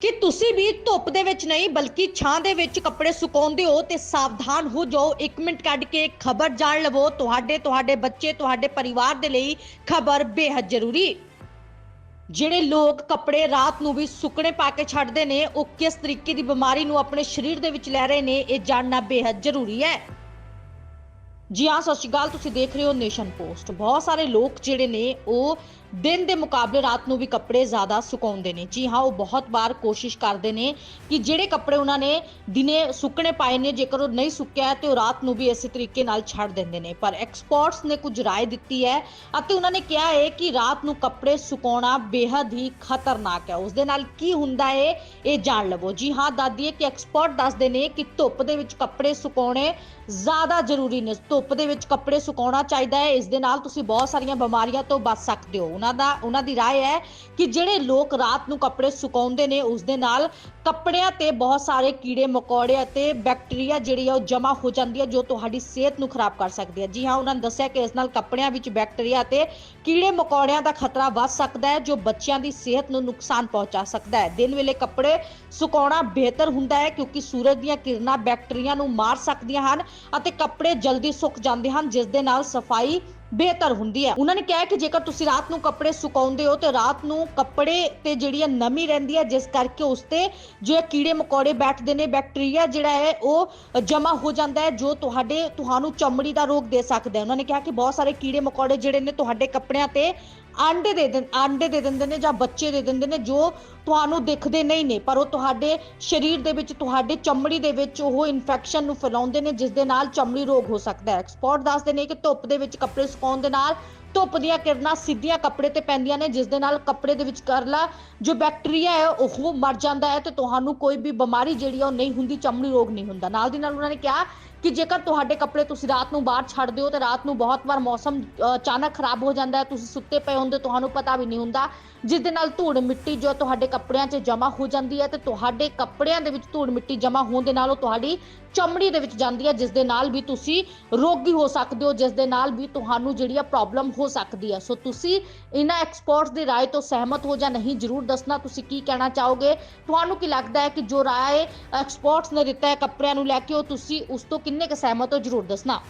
ਕਿ ਤੁਸੀਂ ਵੀ ਧੁੱਪ ਦੇ ਵਿੱਚ ਨਹੀਂ, ਬਲਕਿ ਛਾਂ ਦੇ ਵਿੱਚ ਕੱਪੜੇ ਸੁਕਾਉਂਦੇ ਹੋ ਤੇ ਸਾਵਧਾਨ ਹੋ ਜਾਓ। 1 ਮਿੰਟ ਕੱਢ ਕੇ ਖਬਰ ਜਾਣ ਲਵੋ। ਤੁਹਾਡੇ ਤੁਹਾਡੇ ਬੱਚੇ, ਤੁਹਾਡੇ ਪਰਿਵਾਰ ਦੇ ਲਈ ਖਬਰ ਬੇहद ਜ਼ਰੂਰੀ। ਜਿਹੜੇ ਲੋਕ ਕੱਪੜੇ ਰਾਤ ਨੂੰ ਵੀ ਸੁੱਕਣੇ ਪਾ ਕੇ ਛੱਡਦੇ ਨੇ, ਉਹ ਕਿਸ ਤਰੀਕੇ ਦੀ ਬਿਮਾਰੀ ਨੂੰ ਆਪਣੇ ਸਰੀਰ ਦੇ ਵਿੱਚ ਲੈ ਰਹੇ ਨੇ, ਇਹ ਜਾਣਨਾ ਬੇहद ਜ਼ਰੂਰੀ ਹੈ। ਜੀ ਹਾਂ, ਸਤਿ ਸ਼੍ਰੀ ਅਕਾਲ। ਤੁਸੀਂ ਦੇਖ ਰਹੇ ਹੋ ਨੇਸ਼ਨ ਪੋਸਟ। ਬਹੁਤ ਸਾਰੇ ਲੋਕ ਜਿਹੜੇ ਨੇ, ਉਹ ਦਿਨ ਦੇ ਮੁਕਾਬਲੇ ਰਾਤ ਨੂੰ ਵੀ ਕੱਪੜੇ ਜ਼ਿਆਦਾ ਸੁਕਾਉਂਦੇ ਨੇ। ਜੀ ਹਾਂ, ਉਹ ਬਹੁਤ ਵਾਰ ਕੋਸ਼ਿਸ਼ ਕਰਦੇ ਨੇ ਕਿ ਜਿਹੜੇ ਕੱਪੜੇ ਉਹਨਾਂ ਨੇ ਦਿਨੇ ਸੁੱਕਣੇ ਪਾਏ ਨੇ, ਜੇਕਰ ਉਹ ਨਹੀਂ ਸੁੱਕਿਆ ਤੇ ਉਹ ਰਾਤ ਨੂੰ ਵੀ ਇਸੇ ਤਰੀਕੇ ਨਾਲ ਛੱਡ ਦਿੰਦੇ ਨੇ। ਪਰ ਐਕਸਪਰਟਸ ਨੇ ਕੁਝ ਰਾਏ ਦਿੱਤੀ ਹੈ ਅਤੇ ਉਹਨਾਂ ਨੇ ਕਿਹਾ ਹੈ ਕਿ ਰਾਤ ਨੂੰ ਕੱਪੜੇ ਸੁਕਾਉਣਾ ਬੇहद ਹੀ ਖਤਰਨਾਕ ਹੈ। ਉਸ ਦੇ ਨਾਲ ਕੀ ਹੁੰਦਾ ਹੈ, ਇਹ ਜਾਣ ਲਵੋ। ਜੀ ਹਾਂ ਦਾਦੀਏ ਕਿ ਐਕਸਪਰਟ ਦੱਸਦੇ ਨੇ ਕਿ ਧੁੱਪ ਦੇ ਵਿੱਚ ਕੱਪੜੇ ਸੁਕਾਉਣੇ ਜ਼ਿਆਦਾ ਜ਼ਰੂਰੀ ਨੇ। ਧੁੱਪ ਦੇ ਵਿੱਚ ਕੱਪੜੇ ਸੁਕਾਉਣਾ ਚਾਹੀਦਾ ਹੈ ਇਸ ਦੇ ਨਾਲ ਤੁਸੀਂ ਬਹੁਤ ਸਾਰੀਆਂ ਬਿਮਾਰੀਆਂ ਤੋਂ ਬਚ ਸਕਦੇ ਹੋ ਉਹਨਾਂ ਦਾ ਉਹਨਾਂ ਦੀ رائے ਹੈ ਕਿ ਜਿਹੜੇ ਲੋਕ ਰਾਤ ਨੂੰ ਕੱਪੜੇ ਸੁਕਾਉਂਦੇ ਨੇ ਉਸ ਦੇ ਨਾਲ ਕੱਪੜਿਆਂ ਤੇ ਬਹੁਤ ਸਾਰੇ ਕੀੜੇ ਮਕੌੜੇ ਅਤੇ ਬੈਕਟੀਰੀਆ ਜਿਹੜੀ ਆ ਉਹ ਜਮ੍ਹਾਂ ਹੋ ਜਾਂਦੀ ਹੈ ਜੋ ਤੁਹਾਡੀ ਸਿਹਤ ਨੂੰ ਖਰਾਬ ਕਰ ਸਕਦੀ ਹੈ ਜੀ ਹਾਂ ਉਹਨਾਂ ਨੇ ਦੱਸਿਆ ਕਿ ਇਸ ਨਾਲ ਕੱਪੜਿਆਂ ਵਿੱਚ ਬੈਕਟੀਰੀਆ ਅਤੇ ਕੀੜੇ ਮਕੌੜਿਆਂ ਦਾ ਖਤਰਾ ਵੱਧ ਸਕਦਾ ਹੈ ਜੋ ਬੱਚਿਆਂ ਦੀ ਸਿਹਤ ਨੂੰ ਨੁਕਸਾਨ ਪਹੁੰਚਾ ਸਕਦਾ ਹੈ ਦਿਨ ਵੇਲੇ ਕੱਪੜੇ ਸੁਕਾਉਣਾ ਬਿਹਤਰ ਹੁੰਦਾ ਹੈ ਕਿਉਂਕਿ ਸੂਰਜ ਦੀਆਂ ਕਿਰਨਾਂ ਬੈਕਟੀਰੀਆ ਨੂੰ ਮਾਰ ਸਕਦੀਆਂ ਹਨ ਅਤੇ ਕੱਪੜੇ ਜਲਦੀ ਸੁੱਕ ਜਾਂਦੇ ਹਨ ਜਿਸ ਦੇ ਨਾਲ ਸਫ਼ਾਈ ਬਿਹਤਰ ਹੁੰਦੀ ਹੈ। ਉਹਨਾਂ ਨੇ ਕਿਹਾ ਕਿ ਜੇਕਰ ਤੁਸੀਂ ਰਾਤ ਨੂੰ ਕੱਪੜੇ ਸੁਕਾਉਂਦੇ ਹੋ ਤੇ ਰਾਤ ਨੂੰ ਕੱਪੜੇ ਤੇ ਜਿਹੜੀ ਹੈ ਨਮੀ ਰਹਿੰਦੀ ਹੈ, ਜਿਸ ਕਰਕੇ ਉਸ ਤੇ ਜੋ ਕੀੜੇ ਮਕੌੜੇ ਬੈਠਦੇ ਨੇ, ਬੈਕਟੀਰੀਆ ਜਿਹੜਾ ਹੈ ਉਹ ਜਮਾ ਹੋ ਜਾਂਦਾ ਹੈ, ਜੋ ਤੁਹਾਡੇ, ਤੁਹਾਨੂੰ ਚਮੜੀ ਦਾ ਰੋਗ ਦੇ ਸਕਦਾ ਹੈ। ਉਹਨਾਂ ਨੇ ਕਿਹਾ ਕਿ ਬਹੁਤ ਸਾਰੇ ਕੀੜੇ ਮਕੌੜੇ ਜਿਹੜੇ ਨੇ ਤੁਹਾਡੇ ਕੱਪੜਿਆਂ ਤੇ ਆਂਡੇ ਦੇ ਦਿੰ, ਆਂਡੇ ਦੇ ਦਿੰਦੇ ਨੇ ਜਾਂ ਬੱਚੇ ਦੇ ਦਿੰਦੇ ਨੇ, ਜੋ ਤੁਹਾਨੂੰ ਦਿਖਦੇ ਨਹੀਂ ਨੇ, ਪਰ ਉਹ ਤੁਹਾਡੇ ਸਰੀਰ ਦੇ ਵਿੱਚ, ਤੁਹਾਡੇ ਚਮੜੀ ਦੇ ਵਿੱਚ ਉਹ ਇਨਫੈਕਸ਼ਨ ਨੂੰ ਫੈਲਾਉਂਦੇ ਨੇ, ਜਿਸ ਦੇ ਨਾਲ ਚਮੜੀ ਰੋਗ ਹੋ ਸਕਦਾ ਹੈ। ਐਕਸਪਰਟ ਦੱਸਦੇ ਨੇ ਕਿ ਧੁੱਪ ਦੇ ਵਿੱਚ ਕੱਪੜੇ ਪਾਉਣ ਦੇ ਨਾਲ ਧੁੱਪ ਦੀਆਂ ਕਿਰਨਾਂ ਸਿੱਧੀਆਂ ਕੱਪੜੇ ਤੇ ਪੈਂਦੀਆਂ ਨੇ, ਜਿਸ ਦੇ ਨਾਲ ਕੱਪੜੇ ਦੇ ਵਿੱਚ ਕਰਲਾ ਜੋ ਬੈਕਟੀਰੀਆ ਹੈ, ਉਹ ਮਰ ਜਾਂਦਾ ਹੈ ਤੇ ਤੁਹਾਨੂੰ ਕੋਈ ਵੀ ਬਿਮਾਰੀ ਜਿਹੜੀ ਆ, ਉਹ ਨਹੀਂ ਹੁੰਦੀ, ਚਮੜੀ ਰੋਗ ਨਹੀਂ ਹੁੰਦਾ। ਨਾਲ ਦੀ ਨਾਲ ਉਹਨਾਂ ਨੇ ਕਿਹਾ ਕਿ ਜੇਕਰ ਤੁਹਾਡੇ ਕੱਪੜੇ ਤੁਸੀਂ ਰਾਤ ਨੂੰ ਬਾਹਰ ਛੱਡਦੇ ਹੋ ਤੇ ਰਾਤ ਨੂੰ ਬਹੁਤ ਵਾਰ ਮੌਸਮ ਅ, ਅਚਾਨਕ ਖਰਾਬ ਹੋ ਜਾਂਦਾ ਹੈ ਤੁਸੀਂ ਸੁੱਤੇ ਪਏ ਹੁੰਦੇ ਤੁਹਾਨੂੰ ਪਤਾ ਵੀ ਨਹੀਂ ਹੁੰਦਾ ਜਿਸ ਦੇ ਨਾਲ ਧੂੜ ਮਿੱਟੀ ਜੋ ਤੁਹਾਡੇ ਕੱਪੜਿਆਂ 'ਚ ਜਮ੍ਹਾਂ ਹੋ ਜਾਂਦੀ ਹੈ ਤੇ ਤੁਹਾਡੇ ਕੱਪੜਿਆਂ ਦੇ ਵਿੱਚ ਧੂੜ ਮਿੱਟੀ ਜਮ੍ਹਾਂ ਹੋਣ ਦੇ ਨਾਲ ਉਹ ਤੁਹਾਡੀ ਚਮੜੀ ਦੇ ਵਿੱਚ ਜਾਂਦੀ ਹੈ ਜਿਸ ਦੇ ਨਾਲ ਵੀ ਤੁਸੀਂ ਰੋਗੀ ਹੋ ਸਕਦੇ ਹੋ ਜਿਸ ਦੇ ਨਾਲ ਵੀ ਤੁਹਾਨੂੰ ਜਿਹੜੀ ਆ ਪ੍ਰੋਬਲਮ ਹੋ ਸਕਦੀ ਹੈ ਸੋ ਤੁਸੀਂ ਇਹਨਾਂ ਐਕਸਪਰਟਸ ਦੀ رائے ਤੋਂ ਸਹਿਮਤ ਹੋ ਜਾਂ ਨਹੀਂ ਜਰੂਰ ਦੱਸਣਾ ਤੁਸੀਂ ਕੀ ਕਹਿਣਾ ਚਾਹੋਗੇ ਤੁਹਾਨੂੰ ਕੀ ਲੱਗਦਾ ਹੈ ਕਿ ਜੋ رائے ਐਕਸਪਰਟਸ ਨੇ ਦਿੱਤਾ ਹੈ ਕੱਪੜਿਆਂ ਨੂੰ ਲੈ ਕੇ ਉਹ ਤੁਸੀਂ ਉਸ ਤੋਂ ਕਿੰਨੇ ਕੁ ਸਹਿਮਤ ਹੋ ਜਰੂਰ ਦੱਸਣਾ।